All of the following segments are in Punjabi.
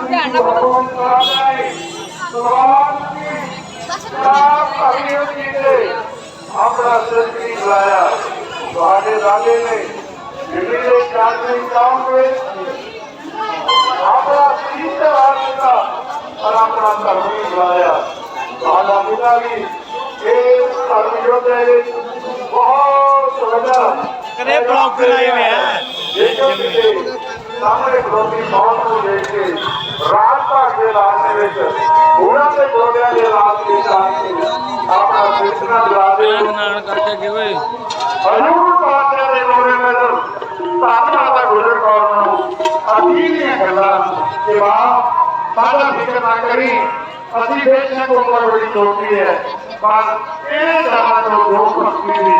ਧਿਆਨ ਨਾਲ ਬੋਲੋ ਆਪਣਾ ਸਿਰ ਵੀ ਲਾਇਆ ਤੁਹਾਡੇ ਰਾਜੇ ਨੇ ਦਿੱਲੀ ਦੇ ਚਾਂਦਨੀ ਚੌਂਕ ਵਿੱਚ ਆਪਣਾ ਸੀਸ ਲਾ ਦਿੱਤਾ ਪਰ ਆਪਣਾ ਧਰਮ ਵੀ ਬੁਲਾਇਆ ਤੁਹਾਡਾ ਪਿਤਾ ਵੀ ਇਸ ਧਰਮ ਯੋਧੇ ਵਿੱਚ ਬਹੁਤ ਵੱਡਾ ਕਦੇ ਬਲੌਗਰ ਆਏ ਹੋਏ ਆ। ਦੇਖੋ ਕਿਤੇ ਸਾਹਮਣੇ ਖਲੋਤੀ ਮੌਤ ਨੂੰ ਦੇਖ ਕੇ ਰਾਤ ਭਾਗ ਦੇ ਰਾਜ ਦੇ ਵਿੱਚ ਉਹਨਾਂ ਦੇ ਗੋਡਿਆਂ ਦੇ ਰਾਤ ਦੇ ਸਾਥ ਆਪਣਾ ਸਿਰਸਨਾ ਬੁਲਾ ਦੇ। ਨਾਨ ਕਰਕੇ ਅੱਗੇ ਓਏ ਹਜੂਰ ਪਾਤਿਆਂ ਦੇ ਗੋਰੇ ਵਿੱਚ ਧੰਨਵਾਦ ਦਾ ਗੁਜ਼ਰ ਕੌਰ ਨੂੰ ਅਤੀ ਦੀਆਂ ਗੱਲਾਂ ਕਿ ਮਾਂ ਸਾਡਾ ਫਿਕਰ ਨਾ ਕਰੀ ਅਸੀਂ ਬੇਸ਼ੱਕ ਉਮਰ ਬੜੀ ਛੋਟੀ ਹੈ। ਪਰ ਇਹ ਜਾਣਾ ਤੋਂ ਦੋ ਪੱਕੀ ਦੀ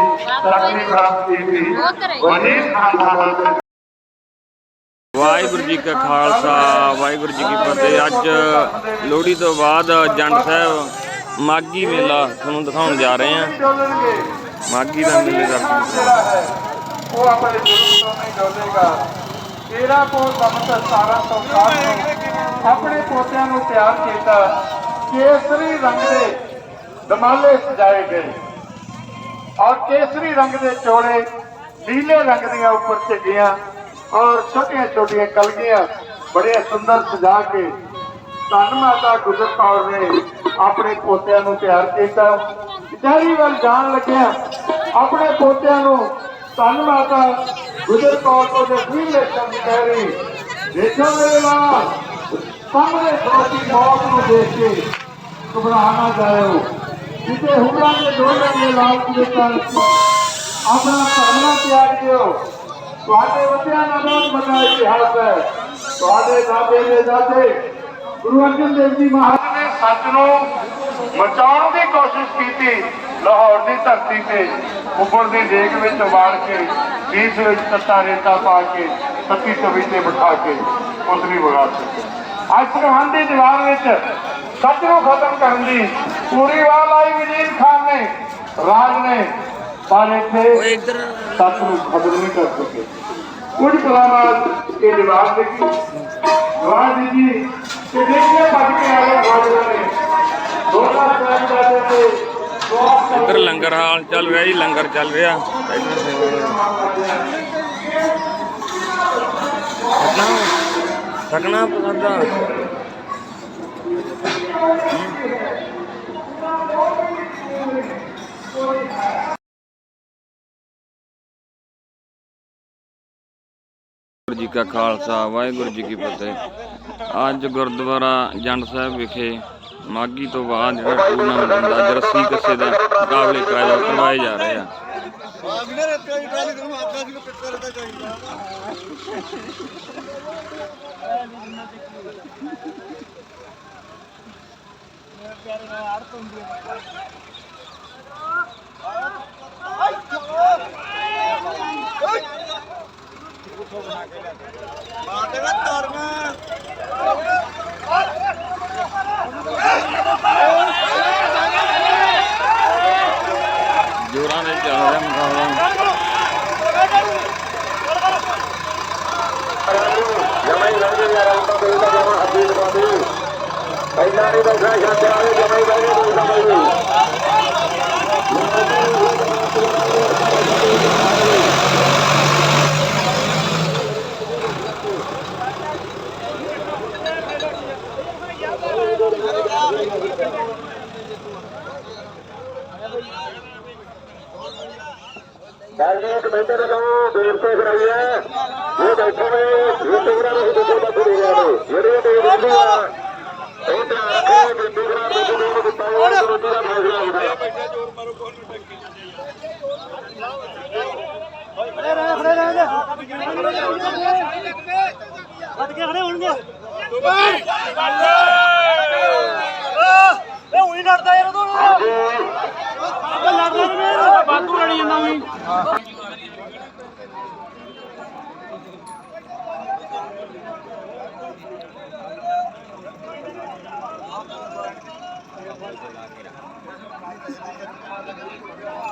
ਤਕਲੀਫ ਪ੍ਰਾਪਤ ਕੀਤੀ ਵਨੀ ਖਾਨ ਵਾਹਿਗੁਰੂ ਜੀ ਕਾ ਖਾਲਸਾ, ਵਾਹਿਗੁਰੂ ਜੀ ਕੀ ਫਤਿਹ। ਅੱਜ ਲੋਹੜੀ ਤੋਂ ਬਾਅਦ ਜੰਡ ਸਾਹਿਬ ਮਾਗੀ ਮੇਲਾ ਤੁਹਾਨੂੰ ਦਿਖਾਉਣ ਜਾ ਰਹੇ ਹਾਂ। ਮਾਗੀ ਦਾ ਮੇਲੇ ਦਾ। ਉਹ ਆਪਣੇ ਗੁਰੂ ਤੋਂ ਨਹੀਂ ਡੋਲੇਗਾ ਤੇਰਾ ਕੋਲ ਸਮਤ 1760 ਨੂੰ ਆਪਣੇ ਪੋਤਿਆਂ ਨੂੰ ਤਿਆਰ ਕੀਤਾ। ਕੇਸਰੀ ਰੰਗ ਦੇ ਦਮਾਲੇ ਸਜਾਏ ਗਏ। ਔਰ ਕੇਸਰੀ ਰੰਗ ਦੇ ਚੋਲੇ ਨੀਲੇ ਰੰਗ ਦੀਆਂ ਉੱਪਰ ਝੱਗੀਆਂ ਔਰ ਛੋਟੀਆਂ ਛੋਟੀਆਂ ਕਲਗੀਆਂ ਬੜੇ ਸੁੰਦਰ ਸਜਾ ਕੇ ਧੰਨ ਮਾਤਾ ਗੁਜਰ ਕੌਰ ਨੇ ਆਪਣੇ ਪੋਤਿਆਂ ਨੂੰ ਤਿਆਰ ਕੀਤਾ। ਕਚਹਿਰੀ ਵੱਲ ਜਾਣ ਲੱਗਿਆ ਆਪਣੇ ਪੋਤਿਆਂ ਨੂੰ ਧੰਨ ਮਾਤਾ ਗੁਜਰ ਕੌਰ ਤੋਂ ਦੇ ਫੀਲੇ ਸ਼ਬਦ ਕਹਿ ਰਹੀ ਦੇਖੋ ਮੇਰੇ ਲਾਲ ਸਾਹਮਣੇ ਖਲੋਤੀ ਮੌਤ ਨੂੰ ਦੇਖ ਕੇ ਘਬਰਾ ਨਾ ਜਾਇਓ। ਕਿਤੇ ਹੁਕਮਾਂ ਦੇ ਦੋਹਾਂ ਦੇ ਲਾਲਚ ਦੇ ਕਾਰਨ ਆਪਣਾ ਧਰਮਾ ਤਿਆਗ ਦਿਓ। ਤੁਹਾਡੇ ਬੱਚਿਆਂ ਦਾ ਬਹੁਤ ਵੱਡਾ ਇਤਿਹਾਸ ਹੈ। ਤੁਹਾਡੇ ਦਾਦੇ ਦੇ ਦਾਦੇ ਗੁਰੂ ਅਰਜਨ ਦੇਵ ਜੀ ਮਹਾਰਾਜ ਨੇ ਸੱਚ ਨੂੰ ਬਚਾਉਣ ਦੀ ਕੋਸ਼ਿਸ਼ ਕੀਤੀ, ਲਾਹੌਰ ਦੀ ਧਰਤੀ ਤੇ ਉੱਪਰ ਦੀ ਡੇਕ ਵਿੱਚ ਵਾੜ ਕੇ ਬੀਜ ਵਿੱਚ ਤੱਤਾ ਰੇਤਾ ਪਾ ਕੇ ਸੱਤੀ ਤਵੀ ਤੇ ਬਿਠਾ ਕੇ ਉਸਰੀ ਵਗਾ ਦਿੱਤੀ ਅੱਜ ਸਰਹੰਦ ਦੀ ਦੀਵਾਰ ਵਿੱਚ ਸੱਚ ਨੂੰ ਖਤਮ ਕਰਨ ਦੀ ਪੂਰੀ ਵਾਲ ਆਈ ਵਜੀਦ ਖਾਨ ਨੇ, ਰਾਜ ਨੇ ਪਰ ਇੱਥੇ ਇੱਧਰ ਸੱਚ ਨੂੰ ਖਤਮ ਨਹੀਂ ਕਰ ਸਕੇ। ਕੁਝ ਬਾਅਦ ਇਹ ਜਵਾਬ ਦੇਖੀ ਜਵਾਬ ਦੀ ਜੀ ਕਿ ਦੇਖਿਆ ਭੱਜ ਕੇ ਆ ਗਏ ਗੋਜਰਾਂ ਨੇ। ਦੋਨਾਂ ਸਾਹਿਬ ਜਾਦੇ ਤੇ ਇੱਧਰ ਲੰਗਰ ਹਾਲ ਚੱਲ ਰਿਹਾ ਜੀ ਲੰਗਰ ਚੱਲ ਰਿਹਾ। ਸੇਵਾ ਸਕਣਾ ਪਸੰਦਾ ਜੀ ਕਾ ਖਾਲਸਾ ਵਾਹਿਗੁਰੂ ਜੀ ਕੀ ਫਤਿਹ ਅੱਜ ਗੁਰਦੁਆਰਾ ਜੰਡ ਸਾਹਿਬ ਵਿਖੇ ਮਾਗੀ ਤੋਂ ਬਾਅਦ ਜਿਹੜਾ ਟੂਰਨਾਮੈਂਟ ਹੁੰਦਾ ਅੱਜ ਕੱਸੇ ਦਾ ਮੁਕਾਬਲੇ ਕਰਾਏ ਕਰਵਾਏ ਜਾ ਰਹੇ ਆ ਜੋਰਾਂ ਦੇ ਚੱਲ ਰਿਹਾ ਮੁਕਾਬਲਾ। ਜਮਾਈ ਰੰਗੇ ਯਾਰ ਅੰਤਾ ਦੇ ਦਾ ਜਮਾ ਹੱਦੀ ਦਬਾ ਦੇ ਪਹਿਲਾਂ ਨਹੀਂ ਬੈਠਾ ਜਾਂਦੇ ਆਲੇ ਜਮਾਈ ਬੈਠੇ ਕੋਈ ਸਮਝ ਬਾਜੀ ਕਮੇਟੀ ਦੇ ਨੂੰ ਬੇਨਤੀ ਕਰਾਈ ਹੈ ਇਹ ਬੈਠੇ ਨੇ ਇਹ ਟੁਕੜਾ ਨਹੀਂ ਦੇਖੋ ਤਾਂ ਪੂਰੇ ਰਿਹਾ ਨੇ ਜਿਹੜੇ ਤੇ ਬਿੰਦੂ ਆ ਉਹ ਤੇ ਆਖੇ ਬਿੰਦੂ ਕਰਾ ਬਿੰਦੂ ਨੂੰ ਦਿੱਤਾ ਹੋਇਆ ਰੋਟੀ ਦਾ ਫੈਸਲਾ ਹੁੰਦਾ ਵੱਧ ਕੇ ਖੜੇ ਹੋਣਗੇ ਇਹ ਉਹੀ ਲੜਦਾ ਯਾਰ ਨਹੀਂ ਬਾਤੂ ਲੜੀ ਜਾਂਦਾ ਉਹੀ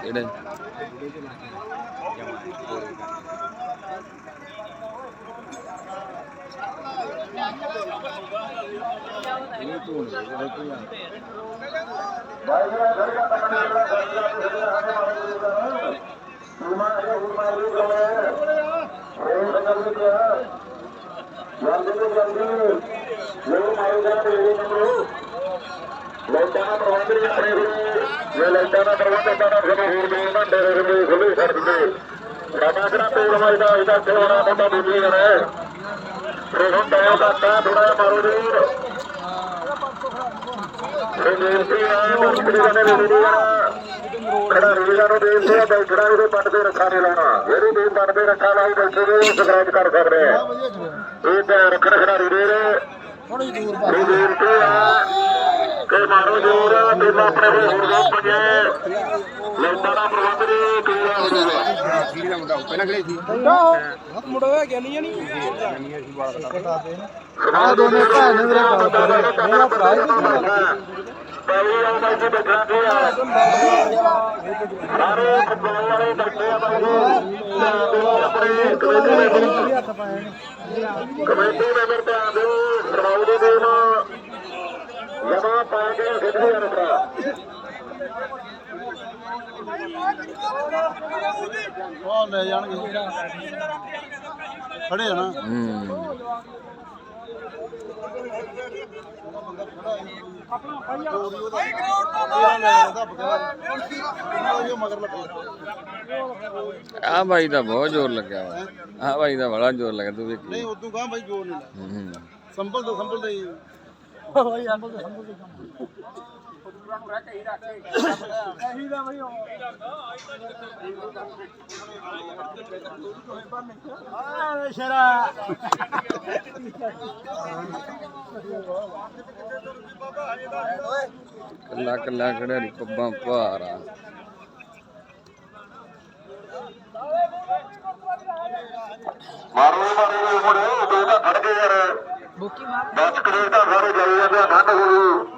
ਜਿਹੜੇ ਲਾਈਟਾਂ ਦਾ ਪ੍ਰਬੰਧ ਨਹੀਂ ਆਪਣੇ ਕੋਲ ਜੇ ਲਾਈਟਾਂ ਦਾ ਪ੍ਰਬੰਧ ਹੁੰਦਾ ਤਾਂ ਫਿਰ ਹੋਰ ਦੋ ਘੰਟੇ ਦੇ ਵਿੱਚ ਖੁੱਲੇ ਛੱਡ ਦਿੰਦੇ ਰਾਮਾ ਕਿਹੜਾ ਤੇਲ ਵਜਦਾ ਇਹਦਾ ਚੋਣਾ ਬੰਦਾ ਬੁੱਝੀ ਜਾਣਾ ਹੈ ਫਿਰ ਹੁਣ ਟਾਈਮ ਘੱਟਾ ਥੋੜਾ ਜਿਹਾ ਮਾਰੋ ਜ਼ਰੂਰ ਇਹ ਬੇਨਤੀ ਹੈ ਮੁਸ਼ਕਿਲ ਕਰਨੇ ਦੇ ਨਹੀਂ ਜਾਣਾ ਖੜਾ ਰੇਲਾਂ ਨੂੰ ਬੇਨਤੀ ਹੈ ਬੈਠਣਾ ਇਹਦੇ ਪੱਟ ਤੇ ਰੱਖਾ ਨਹੀਂ ਲਾਉਣਾ ਜਿਹੜੀ ਬੇਨ ਪੱਟ ਤੇ ਰੱਖਾ ਲਾਈ ਬੈਠੇ ਨੇ ਉਹ ਸਕਰਾਚ ਕਰ ਸਕਦੇ ਆ ਇਹ ਧਿਆਨ ਰੱਖਣਾ ਖਿਡਾਰੀ ਦੇ ਥੋੜੀ ਦੂਰ ਇਹ ਬੇਨਤੀ ਹੈ ਕਿ ਮਾਰੋ ਜੋਰ ਤੇ ਆਪਣੇ ਕੋਲ ਹੋਰ ਦੋ ਪੰਜੇ ਲੋਕਾਂ ਦਾ ਪ੍ਰਬੰਧ ਨਹੀਂ ਕਿਹਾ ਹੋ ਜਾਊਗਾ ਆ ਦੋਨੇ ਭੈਣ ਨੇ ਮੇਰੇ ਗੱਲ ਕਰੇ ਮੇਰਾ ਭਰਾ ਹੀ ਬਾਈ ਆ ਬਾਈ ਜੀ ਬੈਠਾ ਤੇ ਆ ਸਾਰੇ ਫੁੱਟਬਾਲ ਵਾਲੇ ਬੈਠੇ ਆ ਬਾਈ ਜੀ ਆਪਣੇ ਕਮੇਟੀ ਮੈਂਬਰ ਕਮੇਟੀ ਮੈਂਬਰ ਤੇ ਆ ਦਿਓ ਸਰਵਾਉ ਦੇ ਦੇਣ ਜਮਾ ਪਾ ਕੇ ਖੇਡਦੇ ਆ ਉਹ ਲੈ ਜਾਣਗੇ ਖੜੇ ਆ ਨਾ। ਹੂੰ। ਮਗਰ ਲੱਗੇ ਆ ਬਾਈ ਦਾ ਬਹੁਤ ਜ਼ੋਰ ਲੱਗਿਆ ਵਾ। ਆ ਬਾਈ ਦਾ ਬੜਾ ਜ਼ੋਰ ਲੱਗਾ ਤੂੰ ਵੇਖੀ। ਨਹੀਂ ਉਦੋਂ ਕਹਾਂ ਬਾਈ ਜੋਰ ਨਹੀਂ ਲਾ। ਹੂੰ। ਸੰਭਲ ਤੋਂ ਸੰਭਲ ਦੇ ਬਾਈ ਸੰਭਲ ਤੋਂ ਸੰਭਲ ਦੇ ਕੱਲਾ ਕੱਲਾ ਖੜਾ ਰੀ ਪੱਬਾਂ ਭਾਰਾ ਮਾਰੋ ਮਾਰੋ ਮੁੰਡੇ ਦੋ ਤਾਂ ਖੜ ਗਏ ਯਾਰ। ਬੁੱਕੀ ਮਾਰ। 10 ਕਰੇਟ ਤਾਂ ਸਾਰੇ ਜਾਈ ਜਾਂਦੇ ਆ ਠੰਡ ਹੋ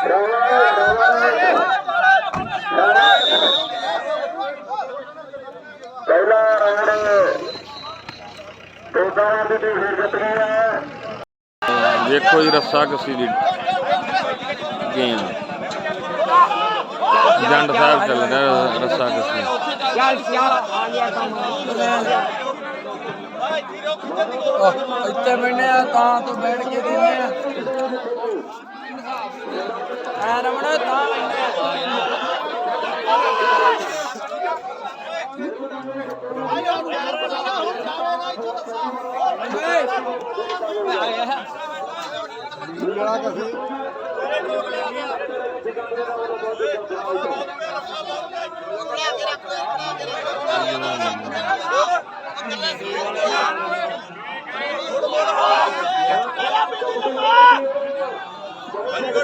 ਪੂਰਾ ਨਾਮ ਤੇ ਦੋਨੋਂ ਰਪਾ ਜਾ ਲਾਦਾ ਨੇ 10 ਕਰੇਟ ਦਾ ਕੰਮ ਜਾਂਦੇ ਆ ਉਹ ਲਾਗੇ ਭਰਾਵਾ ਸ਼ਾਬਾਸ਼ ਲਾਗੇ ਲਾਗੇ ਸ਼ਾਬਾਸ਼ ਮਾਰੋ ਜਿਹੜੇ ਜੋਰ ਮਾਰੋ ਮਾਰੋ ਸਵਾਲ ਕਿ ਮਾਰੋ ਨੇ ਦਾ ਦੇ ਦੇ ਨਾ ਮਾਰੋ ਦੇ ਕੱਟ ਦੇ ਰੱਖਣਾ ਲਓ ਇਹ ਲਾਗੇ ਦਿਖਦਾ ਇਹਨਾਂ ਫਿਰ ਉਹ ਸਾਰਾ ਕੁਝ ਇੱਥੇ ਹੈ ਉਹ ਲਾਗੇ ਤੋਂ ਗਾਣਾ ਮਾਰੋ ਜੋਰ ਤੁਸੀਂ ਤੁਸੀਂ ਮਾਰੋ ਮਾਰੋ ਜੋਰ ਮਾਰੋ ਜੋਰ ਪਹਿਲਾ ਰਾਉਂਡ ਤੋਦਾਂ ਦੀ ਟੀਮ ਜਿੱਤ ਗਈ ਹੈ ਵੇਖੋ ਜੀ ਰੱਸਾ ਕਸੀ ਦੀ ਗੇਮ ਜੰਡ ਸਾਹਿਬ ਚੱਲ ਰਿਹਾ ਰੱਸਾ ਕਸੀ। ਇੱਥੇ ਬੈਠੇ ਆ ਤਾਂ ਤੋਂ ਬੈਠ ਕੇ ਦਿੰਦੇ ਐ ਰਮਣ ਤਾਂ ਲੜਾ ਕਸੀ